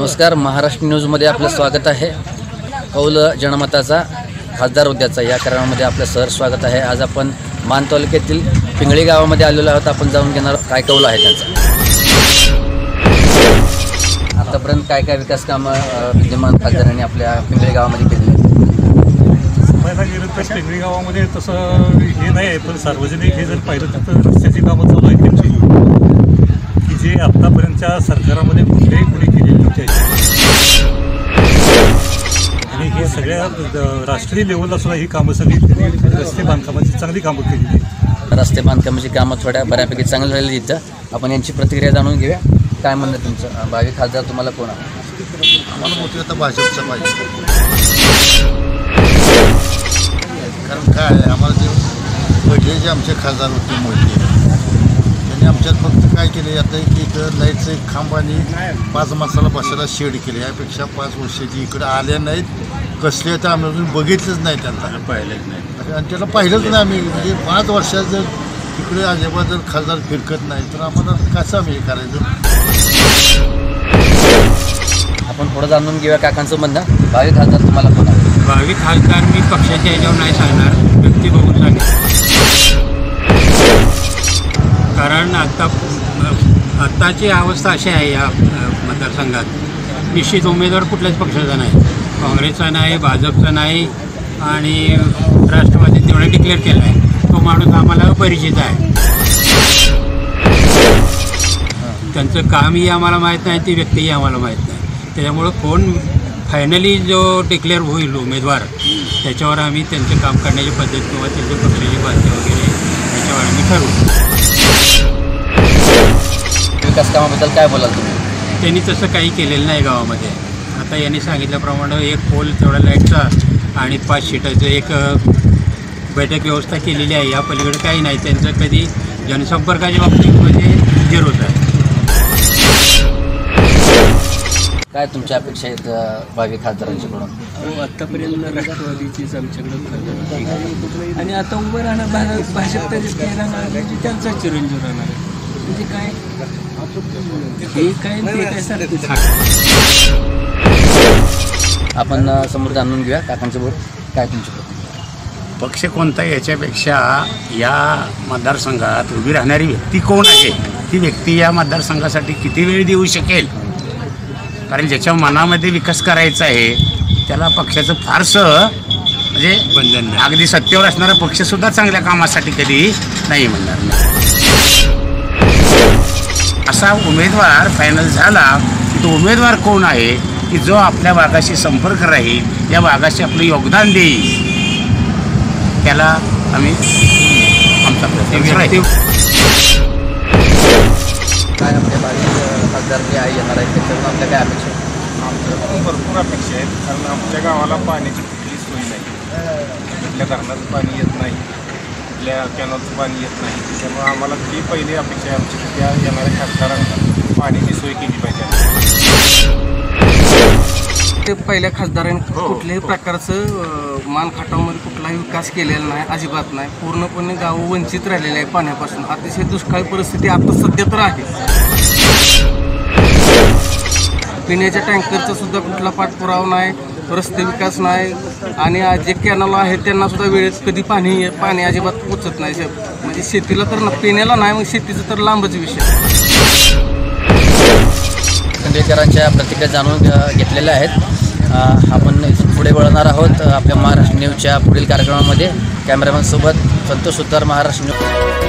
नमस्कार महाराष्ट्र न्यूजमध्ये आपलं स्वागत आहे. कौल जनमताचा खासदार उद्याचा या कार्यक्रमामध्ये आपलं सर स्वागत आहे. आज आपण मान तालुक्यातील पिंगळी गावामध्ये आलेलो आहोत. आपण जाऊन घेणार काय कौल आहे त्यांचा. आतापर्यंत काय काय विकास कामं विद्यमान खासदारांनी आपल्या पिंगळी गावामध्ये केली आहेत? गेलं तर गावामध्ये तसं हे नाही आहे पण सार्वजनिक हे जर पाहिलं तर रस्त्याची कामं चालू आहेत. जे आत्तापर्यंतच्या सरकारामध्ये कुठलेही कुणी केलेली नव्हती. आणि हे सगळ्या राष्ट्रीय लेवलला सुद्धा ही कामं सगळी रस्ते बांधकामाची चांगली कामं केलेली आहेत रस्ते बांधकामाची कामं थोड्या बऱ्यापैकी चांगली झालेली इथं आपण यांची प्रतिक्रिया जाणून घेऊया. काय म्हणणं तुमचं? भावी खासदार तुम्हाला कोण आहे? आम्हाला मोठी आता भाजपचं पाहिजे. कारण काय आहे आम्हाला जे पहिले जे आमचे खासदार होते मोठी आमच्यात फक्त काय केले आता एक इथं लाईटचं एक खांब आणि पाच माणसाला बसायला शेड केले यापेक्षा पाच वर्षाची इकडे आल्या नाहीत कसले तर आम्ही अजून बघितलंच नाही त्यांना. पाहिलंच नाही. आणि त्याला पाहिलंच नाही आम्ही. म्हणजे पाच वर्षात जर तिकडे अजिबात जर खासदार फिरकत नाही तर आम्हाला कसं आम्ही हे करायचं? आपण पुढं जाणून घेऊया काकांचं म्हणणं. भावी खासदार तुम्हाला कोण आहे? भावी खासदार मी पक्षाच्या ह्याच्यावर नाही सांगणार. व्यक्ती बघून सांगेन. आत्ता आत्ताची अवस्था अशी आहे या मतदारसंघात. निश्चित उमेदवार कुठल्याच पक्षाचा नाही. काँग्रेसचा नाही भाजपचा नाही आणि राष्ट्रवादी तेवढं डिक्लेअर केलं आहे तो माणूस आम्हाला परिचित आहे. त्यांचं कामही आम्हाला माहीत नाही ती व्यक्तीही आम्हाला माहीत नाही. त्याच्यामुळं कोण फायनली जो डिक्लेअर होईल उमेदवार त्याच्यावर आम्ही त्यांचं काम करण्याची पद्धत किंवा त्यांच्या पक्षाची बातमी वगैरे त्याच्यावर आम्ही ठरवू. विकास कामाबद्दल काय बोलाल तुम्ही? त्यांनी तसं काही केलेलं नाही गावामध्ये. आता यांनी सांगितल्याप्रमाणे एक पोल तेवढा लाईटचा आणि पाच सीटाचं एक बैठक व्यवस्था केलेली आहे. या पलीकडे काही नाही. त्यांचं कधी जनसंपर्काच्या बाबतीत म्हणजे झिरोच आहे. काय तुमच्या अपेक्षा आहेत भावी खासदारांच्याकडून? हो आत्तापर्यंत राष्ट्रवादीचीच आमच्याकडं खासदार ठीक आहे. आणि आता उभं राहणार भारत भाजप त्यांचा चिरंजीव राहणार आहे. म्हणजे काय? आपण समोर जाणून घेऊया काकांचं बोल काय तुमची प्रतिक्रिया? पक्ष कोणता याच्यापेक्षा या मतदारसंघात उभी राहणारी व्यक्ती कोण आहे? ती व्यक्ती या मतदारसंघासाठी किती वेळ देऊ शकेल? कारण ज्याच्या मनामध्ये विकास करायचा आहे त्याला पक्षाचं फारसं म्हणजे बंधन नाही. अगदी सत्तेवर असणारा पक्षसुद्धा चांगल्या कामासाठी कधी नाही म्हणणार. असा उमेदवार फायनल झाला की तो उमेदवार कोण आहे की जो आपल्या भागाशी संपर्क राहील या भागाशी आपलं योगदान देईल त्याला आम्ही आमचा प्रयत्न. काय आपल्या अ, खासदार जे आहे येणार आहेत त्याच्याकडून आपल्या काय अपेक्षा आहेत? आमच्याकडून भरपूर अपेक्षा आहेत कारण आमच्या गावाला पाण्याची कुठलीही सोय नाही कुठल्या धरणाचं पाणी येत नाही कुठल्या कॅनलचं पाणी येत नाही. त्यामुळे आम्हाला ती पहिली अपेक्षा आहे आमची त्या येणाऱ्या खासदारांना पाण्याची सोय केली पाहिजे. ते पहिल्या खासदारांनी कुठल्याही प्रकारचं अं, मान खटावमध्ये कुठलाही विकास केलेला नाही अजिबात नाही. पूर्णपणे गाव वंचित राहिलेले आहे पाण्यापासून. अतिशय दुष्काळी परिस्थिती आता सध्या तर आहे. पिण्याच्या टँकरचा सुद्धा कुठला पाठपुरावा नाही. रस्ते विकास नाही आणि आज जे कॅनल आहेत त्यांना सुद्धा वेळेत कधी पाणी पाणी अजिबात पोचत नाही म्हणजे शेतीला तर पिण्याला नाही मग शेतीचं तर लांबच विषय. खंडेकरांच्या प्रतिक्रिया जाणून घेतलेल्या आहेत. आपण इथून पुढे वळणार आहोत आपल्या महाराष्ट्र न्यूजच्या पुढील कार्यक्रमामध्ये. कॅमेरामॅनसोबत संतोष सुतार महाराष्ट्र न्यूज.